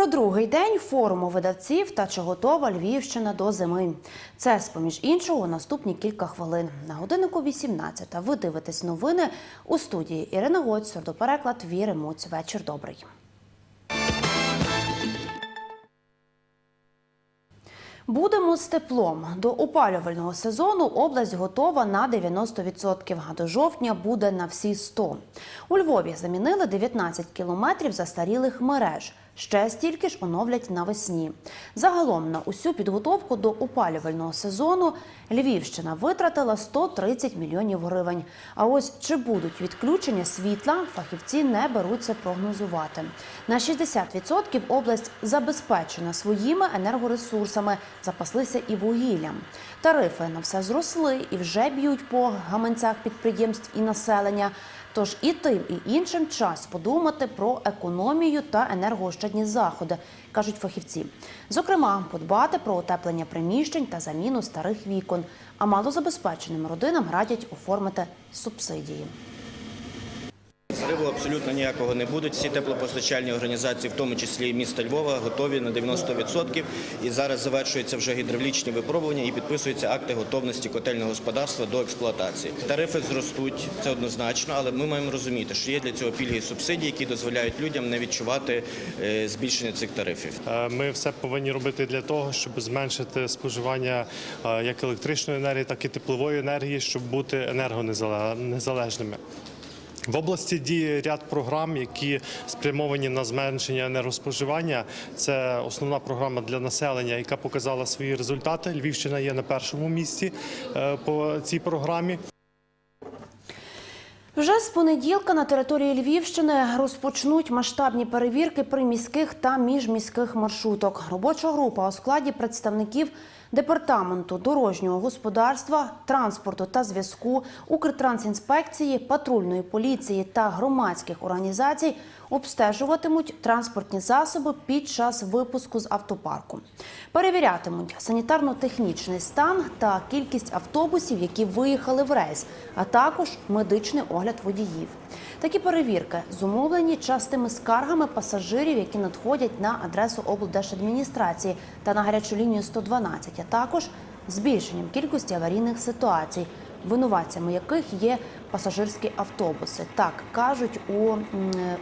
Про другий день форуму видавців та чи готова Львівщина до зими. Це, з-поміж іншого, наступні кілька хвилин. На годиннику 18 ви дивитесь новини у студії Ірина Гоць, сурдопереклад Віри Муць. Вечір добрий. Будемо з теплом. До опалювального сезону область готова на 90%, а до жовтня буде на всі 100%. У Львові замінили 19 кілометрів застарілих мереж. Ще стільки ж оновлять навесні. Загалом на усю підготовку до опалювального сезону Львівщина витратила 130 мільйонів гривень. А ось чи будуть відключення світла, фахівці не беруться прогнозувати. На 60% область забезпечена своїми енергоресурсами, запаслися і вугіллям. Тарифи на все зросли і вже б'ють по гаманцях підприємств і населення. Тож і тим, і іншим час подумати про економію та енергоощадні заходи, кажуть фахівці. Зокрема, подбати про утеплення приміщень та заміну старих вікон. А малозабезпеченим родинам радять оформити субсидії. Зриву абсолютно ніякого не буде. Всі теплопостачальні організації, в тому числі і міста Львова, готові на 90%. І зараз завершуються вже гідравлічні випробування і підписуються акти готовності котельного господарства до експлуатації. Тарифи зростуть, це однозначно, але ми маємо розуміти, що є для цього пільги і субсидії, які дозволяють людям не відчувати е, збільшення цих тарифів. Е, Ми все повинні робити для того, щоб зменшити споживання е, як електричної енергії, так і теплової енергії, щоб бути енергонезалежними. В області діє ряд програм, які спрямовані на зменшення енергоспоживання. Це основна програма для населення, яка показала свої результати. Львівщина є на першому місці е, по цій програмі. Вже з понеділка на території Львівщини розпочнуть масштабні перевірки приміських та міжміських маршруток. Робоча група у складі представників департаменту дорожнього господарства, транспорту та зв'язку, Укртрансінспекції, патрульної поліції та громадських організацій обстежуватимуть транспортні засоби під час випуску з автопарку. Перевірятимуть санітарно-технічний стан та кількість автобусів, які виїхали в рейс, а також медичний огляд водіїв. Такі перевірки зумовлені частими скаргами пасажирів, які надходять на адресу облдержадміністрації та на гарячу лінію 112, а також збільшенням кількості аварійних ситуацій, винуватцями яких є пасажирські автобуси. Так кажуть у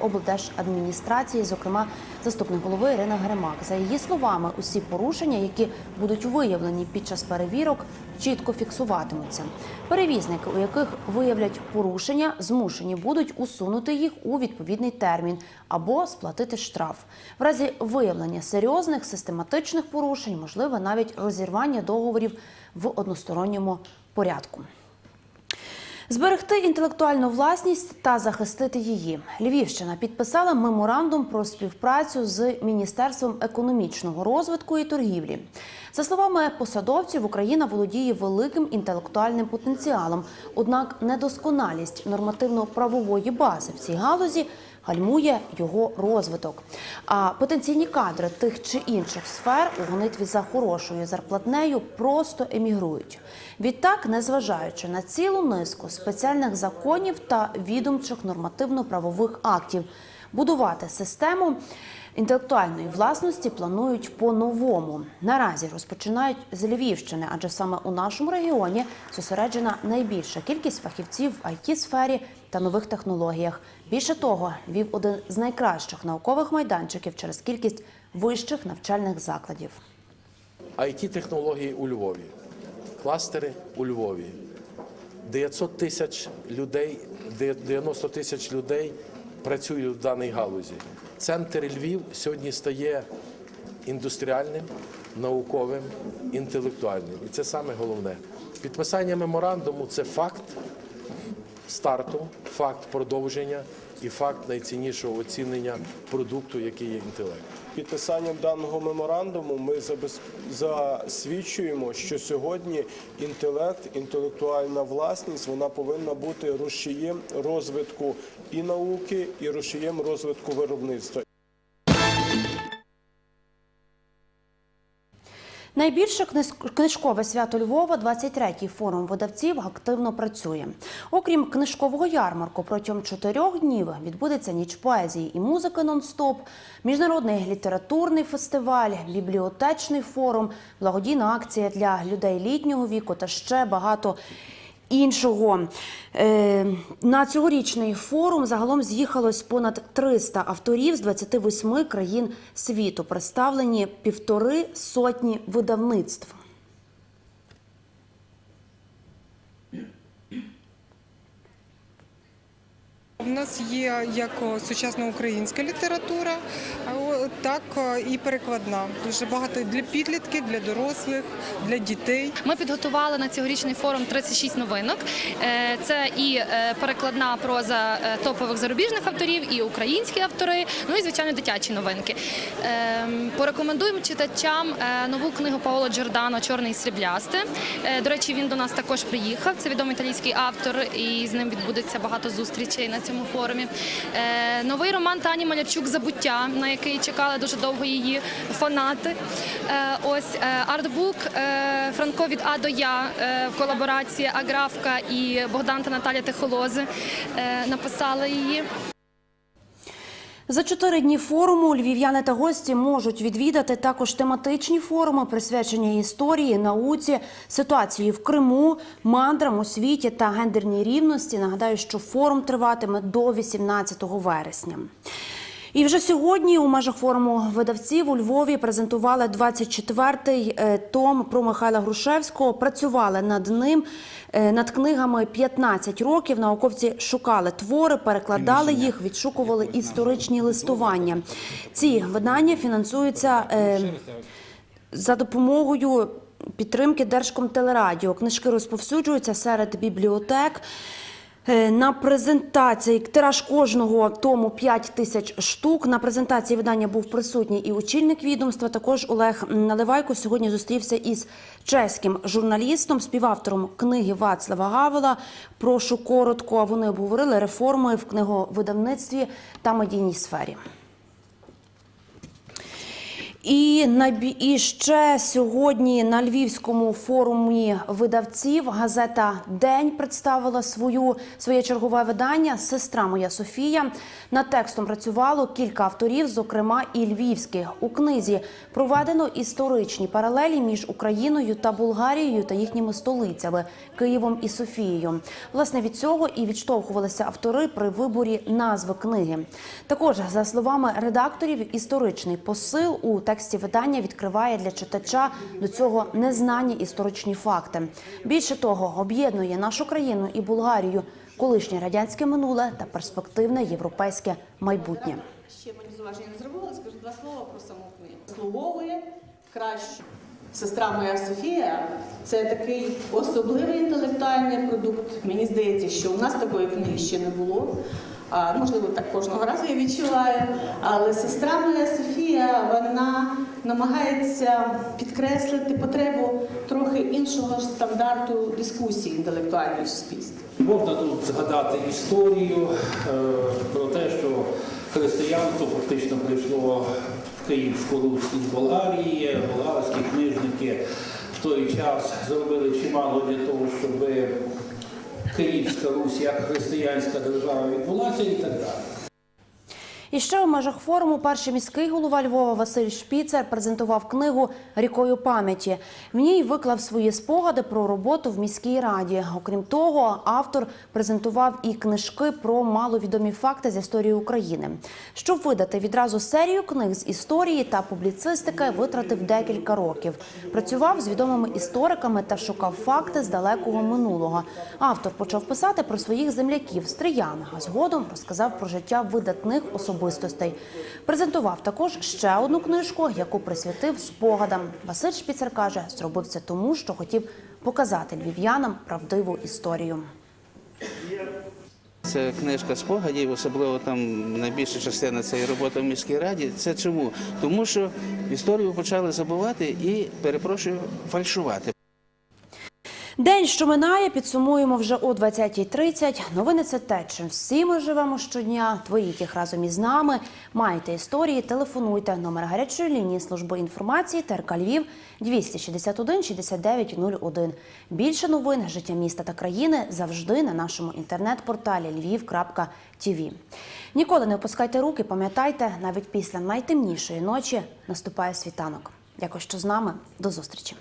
облдержадміністрації, зокрема заступник голови Ірина Гремак. За її словами, усі порушення, які будуть виявлені під час перевірок, чітко фіксуватимуться. Перевізники, у яких виявлять порушення, змушені будуть усунути їх у відповідний термін або сплатити штраф. В разі виявлення серйозних систематичних порушень, можливе навіть розірвання договорів в односторонньому порядку. Зберегти інтелектуальну власність та захистити її. Львівщина підписала меморандум про співпрацю з Міністерством економічного розвитку і торгівлі. За словами посадовців, Україна володіє великим інтелектуальним потенціалом. Однак недосконалість нормативно-правової бази в цій галузі гальмує його розвиток. А потенційні кадри тих чи інших сфер у гонитві за хорошою зарплатнею просто емігрують. Відтак, незважаючи на цілу низку спеціальних законів та відомчих нормативно-правових актів, будувати систему. Інтелектуальної власності планують по-новому. Наразі розпочинають з Львівщини, адже саме у нашому регіоні зосереджена найбільша кількість фахівців в it сфері та нових технологіях. Більше того, Львів один з найкращих наукових майданчиків через кількість вищих навчальних закладів. it технології у Львові, кластери у Львові. 900 тисяч людей, 90 тисяч людей працюють в даній галузі. Центр Львів сьогодні стає індустріальним, науковим, інтелектуальним. І це саме головне. Підписання меморандуму це факт старту, факт продовження і факт найціннішого оцінення продукту, який є інтелект. Підписанням даного меморандуму ми засвідчуємо, що сьогодні інтелект, інтелектуальна власність вона повинна бути рушієм розвитку і науки, і рушієм розвитку виробництва. Найбільше книж- книжкове свято Львова, 23-й форум видавців, активно працює. Окрім книжкового ярмарку, протягом чотирьох днів відбудеться ніч поезії і музики нон-стоп, міжнародний літературний фестиваль, бібліотечний форум, благодійна акція для людей літнього віку та ще багато іншого. Е, На цьогорічний форум загалом з'їхалось понад 300 авторів з 28 країн світу. Представлені півтори сотні видавництв. У нас є як сучасна українська література, так і перекладна. Дуже багато для підлітків, для дорослих, для дітей. Ми підготували на цьогорічний форум 36 новинок. Е, Це і е, перекладна проза е, топових зарубіжних авторів, і українські автори, ну і звичайно дитячі новинки. Е, Порекомендуємо читачам нову книгу Паоло Джордано Чорне і сріблясте. До речі, він до нас також приїхав. Це відомий італійський автор, і з ним відбудеться багато зустрічей на цьому форумі. Е, Новий роман Тані Малярчук Забуття, на який чекали дуже довго її фанати. Е, Ось е, артбук Франко від А до Я в колаборації Аграфка і Богдан та Наталя Тихолози написали її. За чотири дні форуму львів'яни та гості можуть відвідати також тематичні форуми, присвячені історії, науці, ситуації в Криму, мандрам, у світі та гендерній рівності. Нагадаю, що форум триватиме до 18 вересня. І вже сьогодні у межах форуму видавців у Львові презентували 24-й е, том про Михайла Грушевського. Працювали над ним е, над книгами 15 років. Науковці шукали твори, перекладали їх, відшукували історичні листування. Ці видання фінансуються е, за допомогою підтримки Держкомтелерадіо. Книжки розповсюджуються серед бібліотек. Е, На презентації тираж кожного тому 5 тисяч штук. На презентації видання був присутній і очільник відомства. Також Олег Наливайко сьогодні зустрівся із чеським журналістом, співавтором книги Вацлава Гавела. Прошу коротко. Вони обговорили реформи в книговидавництві та медійній сфері. І найбі- і ще сьогодні на львівському форумі видавців газета День представила свою своє чергове видання Сестра моя Софія. Над текстом працювало кілька авторів, зокрема і львівських. У книзі проведено історичні паралелі між Україною та Болгарією та їхніми столицями Києвом і Софією. Власне від цього і відштовхувалися автори при виборі назви книги. Також за словами редакторів, історичний посил у тексті видання відкриває для читача до цього незнані історичні факти. Більше того, об'єднує нашу країну і Болгарію, колишнє радянське минуле та перспективне європейське майбутнє. Ще мені зауваження не зробила, скажу два слова про саму книгу. Слуговує краще. Сестра моя Софія це такий особливий інтелектуальний продукт. Мені здається, що у нас такої книги ще не було. А, можливо, так кожного разу я відчуваю. Але сестра моя Софія вона намагається підкреслити потребу трохи іншого стандарту дискусії інтелектуальної в. Можна тут згадати історію е, про те, що християнство фактично прийшло в Київську Русь із Болгарії. Болгарські книжники в той час зробили чимало для того, щоб Київська Русь як християнська держава відбулася і так далі. І ще у межах форуму перший міський голова Львова Василь Шпіцер презентував книгу Рікою пам'яті. В ній виклав свої спогади про роботу в міській раді. Окрім того, автор презентував і книжки про маловідомі факти з історії України. Щоб видати відразу серію книг з історії та публіцистики, витратив декілька років. Працював з відомими істориками та шукав факти з далекого минулого. Автор почав писати про своїх земляків стриян, а згодом розказав про життя видатних особистостей. Презентував також ще одну книжку, яку присвятив спогадам. Василь Шпіцер каже, зробив це тому, що хотів показати львів'янам правдиву історію. Це книжка спогадів, особливо там найбільша частина це і робота в міській раді. Це чому? Тому що історію почали забувати і перепрошую фальшувати. День, що минає, підсумуємо вже о 20.30. Новини це те, чим всі ми живемо щодня. Творіть їх разом із нами. Маєте історії, телефонуйте. Номер гарячої лінії служби інформації ТРК Львів 261 69 01. Більше новин життя міста та країни завжди на нашому інтернет-порталі lviv.tv. Ніколи не опускайте руки, пам'ятайте, навіть після найтемнішої ночі наступає світанок. Дякую, що з нами. До зустрічі.